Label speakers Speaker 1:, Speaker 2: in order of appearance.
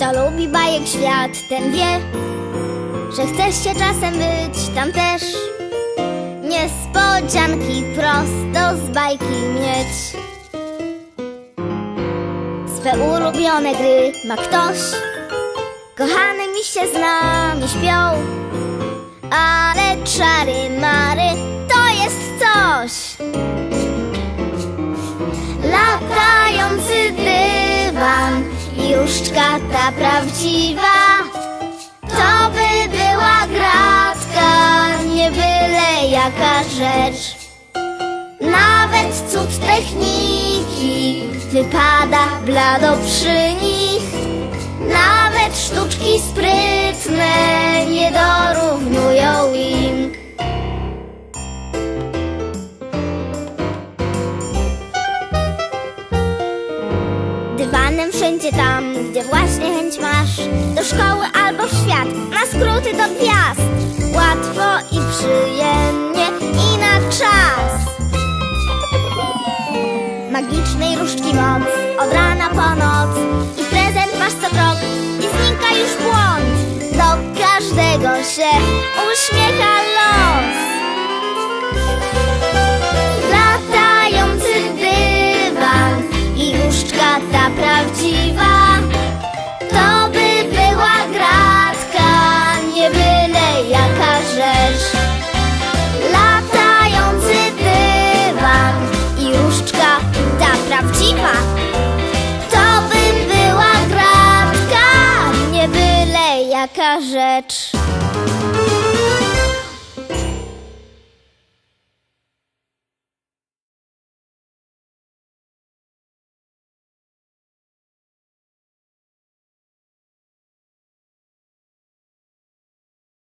Speaker 1: Kto lubi bajek świat, ten wie, że chcesz się czasem być tam też. Niespodzianki prosto z bajki mieć. Swe ulubione gry ma ktoś. Kochane mi się z nami śpią, ale czary mary różdżka ta prawdziwa. To by była gratka, nie byle jaka rzecz. Nawet cud techniki wypada blado przy nich. Nawet sztuczki sprytne Dywanem wszędzie tam, gdzie właśnie chęć masz. Do szkoły albo w świat, na skróty do gwiazd. Łatwo i przyjemnie i na czas. Magicznej różdżki moc, od rana po noc. I prezent masz co krok, i znika już błąd. Do każdego się uśmiecha jaka rzecz